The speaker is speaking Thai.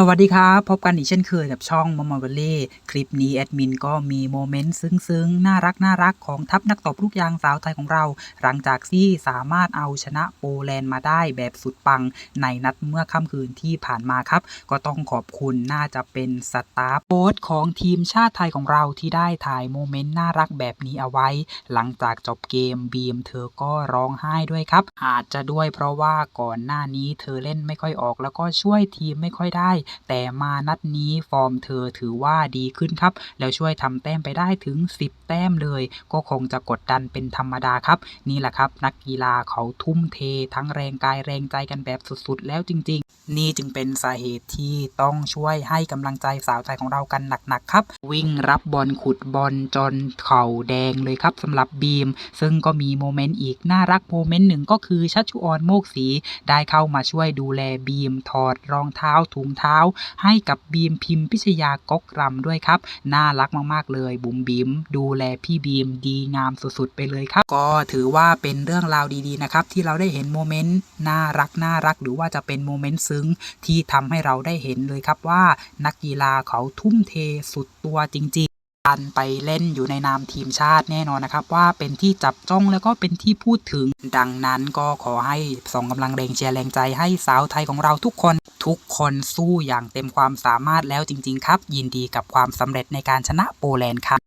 สวัสดีครับ พบกันอีกเช่นเคยกับช่องมอมอเบเล่คลิปนี้แอดมินก็มีโมเมนต์ซึ้งๆ น่ารักน่ารักของทัพนักตบลูกยางสาวไทยของเรา หลังจากที่สามารถเอาชนะโปแลนด์มาได้แบบสุดปังในนัดเมื่อค่ำคืนที่ผ่านมาครับ ก็ต้องขอบคุณน่าจะเป็นสตาฟโค้ชของทีมชาติไทยของเราที่ได้ถ่ายโมเมนต์น่ารักแบบนี้เอาไว้ หลังจากจบเกมบีมเธอก็ร้องไห้ด้วยครับอาจจะด้วยเพราะว่าก่อนหน้านี้เธอเล่นไม่ค่อยออก แล้วก็ช่วยทีมไม่ค่อยได้แต่มานัดนี้ฟอร์มเธอถือว่าดีขึ้นครับ แล้วช่วยทำแต้มไปได้ถึง 10 แต้มเลย ก็คงจะกดดันเป็นธรรมดาครับ นี่แหละครับ นักกีฬาเขาทุ่มเท ทั้งแรงกายแรงใจกันแบบสุดๆ แล้วจริง ๆ นี่จึงเป็นสาเหตุที่ต้องช่วยให้กำลังใจสาวไทยของเรากันหนักๆครับ วิ่งรับบอลขุดบอลจนเข่าแดงเลยครับสำหรับบีม ซึ่งก็มีโมเมนต์อีกน่ารักโมเมนต์หนึ่งก็คือชัชชุออนโมกศรีได้เข้ามาช่วยดูแลบีมถอดรองเท้าถุงเท้าให้กับบีมพิมพิชยากกรำด้วยครับ น่ารักมากๆเลย บุ๋มบิมดูแลพี่บีมดีงามสุดๆไปเลยครับ ก็ถือว่าเป็นเรื่องราวดีๆนะครับที่เราได้เห็นโมเมนต์น่ารักน่ารักหรือว่าจะเป็นโมเมนต์ซึ้งที่ทำให้เราได้เห็นเลยครับว่า นักกีฬาเขาทุ่มเทสุดตัวจริงๆการไปเล่นอยู่ในนามทีมชาติแน่นอนนะครับ ว่าเป็นที่จับจ้องแล้วก็เป็นที่พูดถึงดังนั้นก็ขอให้ส่งกำลังแรงเชียร์แรงใจให้สาวไทยของเราทุกคน ทุกคนสู้อย่างเต็มความสามารถแล้วจริง ๆ ครับ ยินดีกับความสำเร็จในการชนะโปแลนด์ครับ